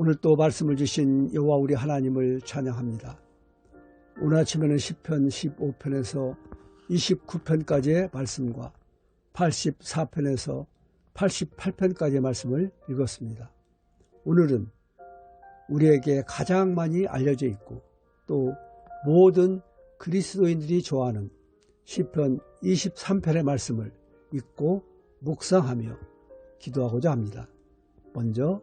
오늘 또 말씀을 주신 여호와 우리 하나님을 찬양합니다. 오늘 아침에는 10편 15편에서 29편까지의 말씀과 84편에서 88편까지의 말씀을 읽었습니다. 오늘은 우리에게 가장 많이 알려져 있고 또 모든 그리스도인들이 좋아하는 시편 23편의 말씀을 읽고 묵상하며 기도하고자 합니다. 먼저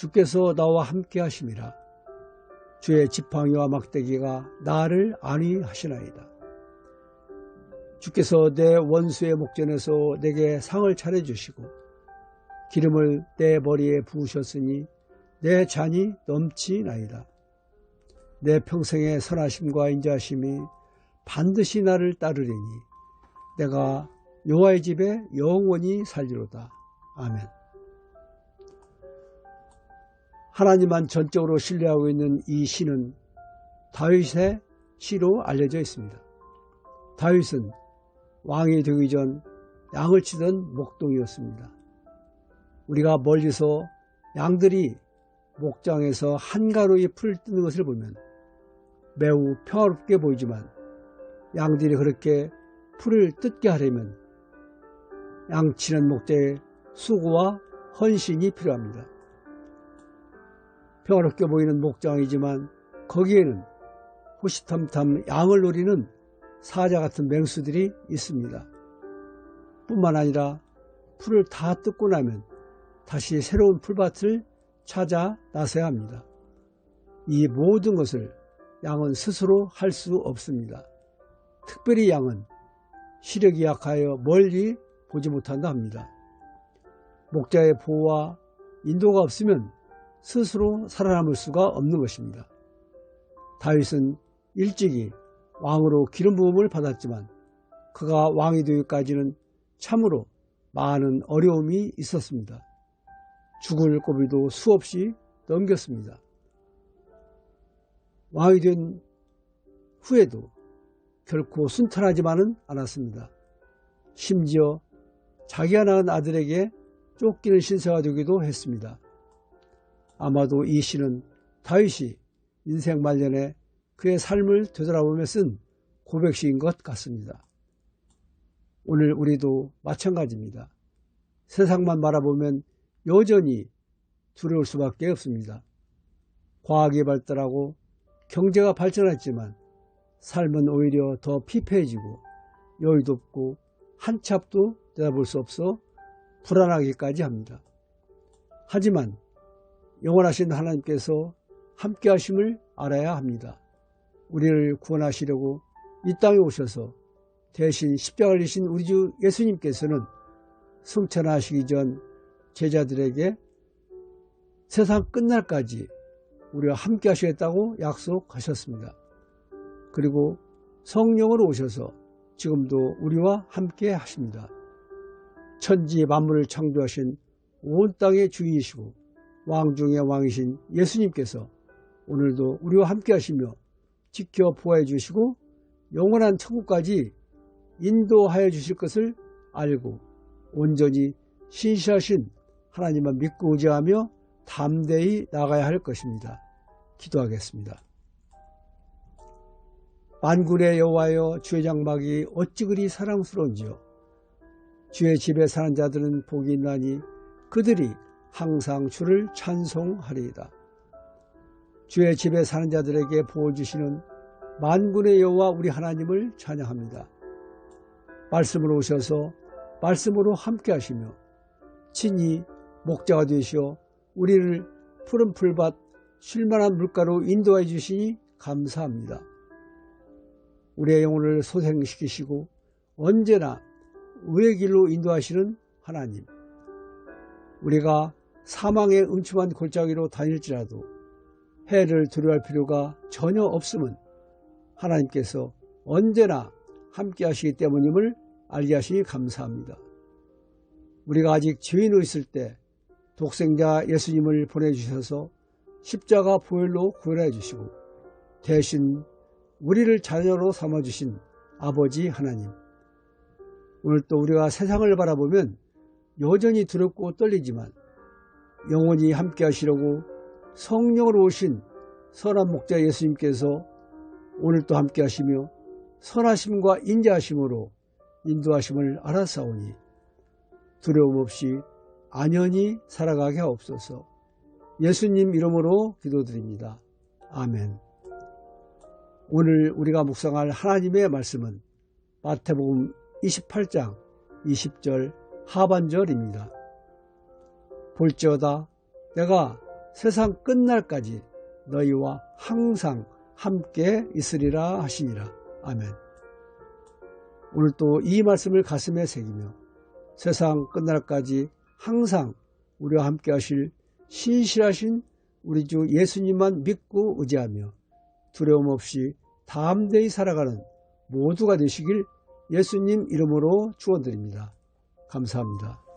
주께서 나와 함께 하심이라. 주의 지팡이와 막대기가 나를 안위하시나이다. 주께서 내 원수의 목전에서 내게 상을 차려 주시고 기름을 내 머리에 부으셨으니 내 잔이 넘치나이다. 내 평생의 선하심과 인자심이 반드시 나를 따르리니 내가 여호와의 집에 영원히 살리로다. 아멘. 하나님만 전적으로 신뢰하고 있는 이 시는 다윗의 시로 알려져 있습니다. 다윗은 왕이 되기 전 양을 치던 목동이었습니다. 우리가 멀리서 양들이 목장에서 한가로이 풀 뜯는 것을 보면 매우 평화롭게 보이지만 양들이 그렇게 풀을 뜯게 하려면 양치는 목자의 수고와 헌신이 필요합니다. 평화롭게 보이는 목장이지만 거기에는 호시탐탐 양을 노리는 사자 같은 맹수들이 있습니다. 뿐만 아니라 풀을 다 뜯고 나면 다시 새로운 풀밭을 찾아 나서야 합니다. 이 모든 것을 양은 스스로 할 수 없습니다. 특별히 양은 시력이 약하여 멀리 보지 못한다 합니다. 목자의 보호와 인도가 없으면 스스로 살아남을 수가 없는 것입니다. 다윗은 일찍이 왕으로 기름 부음을 받았지만 그가 왕이 되기까지는 참으로 많은 어려움이 있었습니다. 죽을 고비도 수없이 넘겼습니다. 왕이 된 후에도 결코 순탄하지만은 않았습니다. 심지어 자기가 낳은 아들에게 쫓기는 신세가 되기도 했습니다. 아마도 이 시는 다윗이 인생 말년에 그의 삶을 되돌아보며 쓴 고백시인 것 같습니다. 오늘 우리도 마찬가지입니다. 세상만 바라보면 여전히 두려울 수밖에 없습니다. 과학이 발달하고 경제가 발전했지만 삶은 오히려 더 피폐해지고 여유도 없고 한 치 앞도 내다볼 수 없어 불안하기까지 합니다. 하지만 영원하신 하나님께서 함께 하심을 알아야 합니다. 우리를 구원하시려고 이 땅에 오셔서 대신 십자가를 지신 우리 주 예수님께서는 승천하시기 전 제자들에게 세상 끝날까지 우리와 함께 하시겠다고 약속하셨습니다. 그리고 성령으로 오셔서 지금도 우리와 함께 하십니다. 천지 만물을 창조하신 온 땅의 주인이시고 왕 중의 왕이신 예수님께서 오늘도 우리와 함께 하시며 지켜 보호해 주시고 영원한 천국까지 인도하여 주실 것을 알고 온전히 신실하신 하나님만 믿고 의지하며 담대히 나가야 할 것입니다. 기도하겠습니다. 만군의 여호와여 주의 장막이 어찌 그리 사랑스러운지요. 주의 집에 사는 자들은 복이 있나니 그들이 항상 주를 찬송하리이다. 주의 집에 사는 자들에게 보호 주시는 만군의 여호와 우리 하나님을 찬양합니다. 말씀으로 오셔서 말씀으로 함께 하시며 친히 목자가 되시어 우리를 푸른 풀밭 쉴만한 물가로 인도해 주시니 감사합니다. 우리의 영혼을 소생시키시고 언제나 의의 길로 인도하시는 하나님. 우리가 사망의 음침한 골짜기로 다닐지라도 해를 두려워할 필요가 전혀 없음은 하나님께서 언제나 함께 하시기 때문임을 알게 하시니 감사합니다. 우리가 아직 죄인으로 있을 때 독생자 예수님을 보내주셔서 십자가 보혈로 구원해 주시고 대신 우리를 자녀로 삼아주신 아버지 하나님. 오늘 또 우리가 세상을 바라보면 여전히 두렵고 떨리지만 영원히 함께 하시려고 성령으로 오신 선한 목자 예수님께서 오늘 또 함께 하시며 선하심과 인자하심으로 인도하심을 알아싸우니 두려움 없이 안연히 살아가게 하옵소서 예수님 이름으로 기도드립니다. 아멘. 오늘 우리가 묵상할 하나님의 말씀은 마태복음 28장 20절 하반절입니다. 볼지어다 내가 세상 끝날까지 너희와 항상 함께 있으리라 하시니라. 아멘. 오늘 또 이 말씀을 가슴에 새기며 세상 끝날까지 항상 우리와 함께 하실 신실하신 우리 주 예수님만 믿고 의지하며 두려움 없이 담대히 살아가는 모두가 되시길 예수님 이름으로 축원드립니다. 감사합니다.